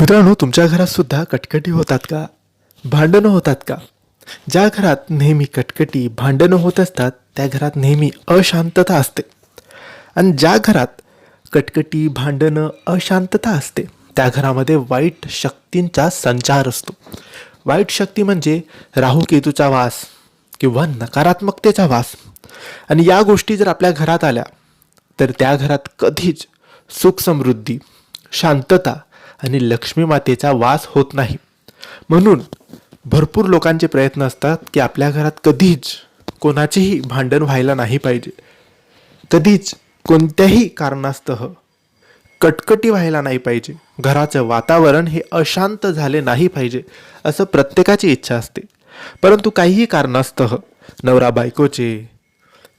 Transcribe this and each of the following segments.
मित्रांनो तुमच्या घरात सुद्धा कटकटी होतात का? भांडणं होतात का? ज्या घरात नेहमी कटकटी भांडणं होत असतात त्या घरात नेहमी अशांतता असते. आणि ज्या घरात कटकटी भांडणं अशांतता असते त्या घरामध्ये वाईट शक्तींचा संचार असतो. वाईट शक्ती म्हणजे राहू केतूचा वास किंवा नकारात्मकतेचा वास. आणि या गोष्टी जर आपल्या घरात आल्या तर त्या घरात कधीच सुख समृद्धी शांतता आणि लक्ष्मी मातेचा वास होत नाही. म्हणून भरपूर लोकांचे प्रयत्न असतात की आपल्या घरात कधीच कोणाचेही भांडण व्हायला नाही पाहिजे. कधीच कोणत्याही कारणास्तः कटकटी व्हायला नाही पाहिजे. घराचं वातावरण हे अशांत झाले नाही पाहिजे असं प्रत्येकाची इच्छा असते. परंतु काहीही कारणास्तः नवरा बायकोचे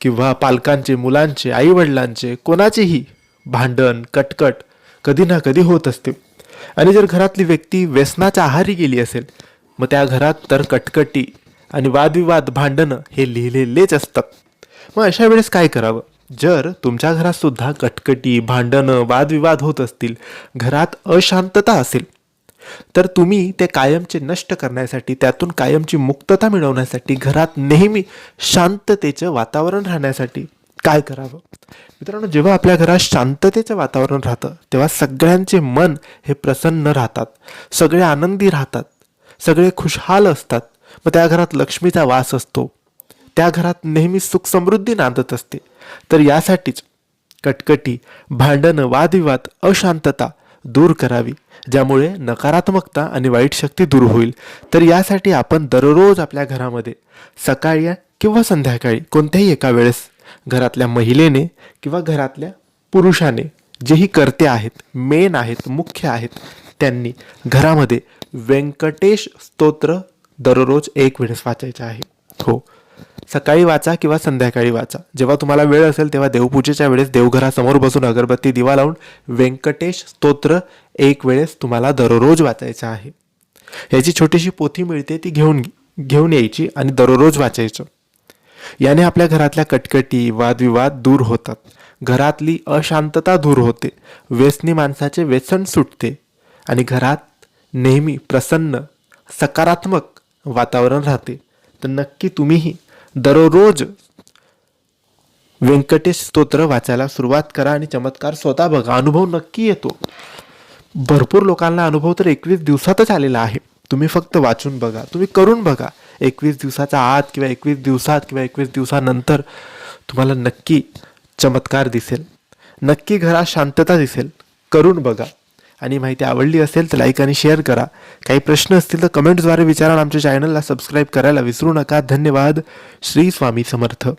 किंवा पालकांचे मुलांचे आईवडिलांचे कोणाचेही भांडण कटकट कधी ना कधी होत असते. आणि जर घरातली व्यक्ती व्यसनाच्या आहारी गेली असेल मग त्या घरात तर कटकटी आणि वादविवाद भांडणं हे लिहिलेलेच असतात. मग अशा वेळेस काय करावं? जर तुमच्या घरात सुद्धा कटकटी भांडणं वादविवाद होत असतील घरात अशांतता असेल तर तुम्ही ते कायमचे नष्ट करण्यासाठी त्यातून कायमची मुक्तता मिळवण्यासाठी घरात नेहमी शांततेचं वातावरण राहण्यासाठी काय करावं? मित्रांनो जेव्हा आपल्या घरात शांततेचं वातावरण राहतं तेव्हा सगळ्यांचे मन हे प्रसन्न राहतात. सगळे आनंदी राहतात. सगळे खुशहाल असतात. मग त्या घरात लक्ष्मीचा वास असतो. त्या घरात नेहमी सुख समृद्धी नांदत असते. तर यासाठीच कटकटी भांडणं वादविवाद अशांतता दूर करावी ज्यामुळे नकारात्मकता आणि वाईट शक्ती दूर होईल. तर यासाठी आपण दररोज आपल्या घरामध्ये सकाळी किंवा संध्याकाळी कोणत्याही एका वेळेस घरातल्या महिलेने किंवा घरातल्या पुरुषाने जेही करते आहेत मेन आहेत मुख्य आहेत त्यांनी घरामध्ये व्यंकटेश स्तोत्र दररोज एक वेळेस वाचायचं आहे. हो. सकाळी वाचा किंवा संध्याकाळी वाचा. जेव्हा तुम्हाला वेळ असेल तेव्हा देवपूजेच्या वेळेस देवघरासमोर बसून अगरबत्ती दिवा लावून व्यंकटेश स्तोत्र एक वेळेस तुम्हाला दररोज वाचायचं आहे. ह्याची छोटीशी पोथी मिळते ती घेऊन घेऊन यायची आणि दररोज वाचायचं. याने आपल्या घरातल्या कटकटी वादविवाद दूर होतात. घरातली अशांतता दूर होते. व्यसनी माणसाचे व्यसन सुटते. आणि घरात नेहमी प्रसन्न सकारात्मक वातावरण राहते. तर नक्की तुम्हीही दररोज व्यंकटेश स्तोत्र वाचायला सुरुवात करा आणि चमत्कार स्वतः बघा. अनुभव नक्की येतो. भरपूर लोकांना अनुभव तर एकवीस दिवसातच आलेला आहे. तुम्ही फक्त वाचून बघा. तुम्ही करून बघा. एकवीस दिवसाच्या आत किंवा एकवीस दिवसात किंवा एकवीस दिवसानंतर तुम्हाला नक्की चमत्कार दिसेल. नक्की घरात शांतता दिसेल. करून बघा. आणि माहिती आवडली असेल तर लाईक आणि शेअर करा. काही प्रश्न असतील तर कमेंट्सद्वारे विचारा आमच्या चॅनलला सबस्क्राईब करायला विसरू नका. धन्यवाद. श्री स्वामी समर्थ.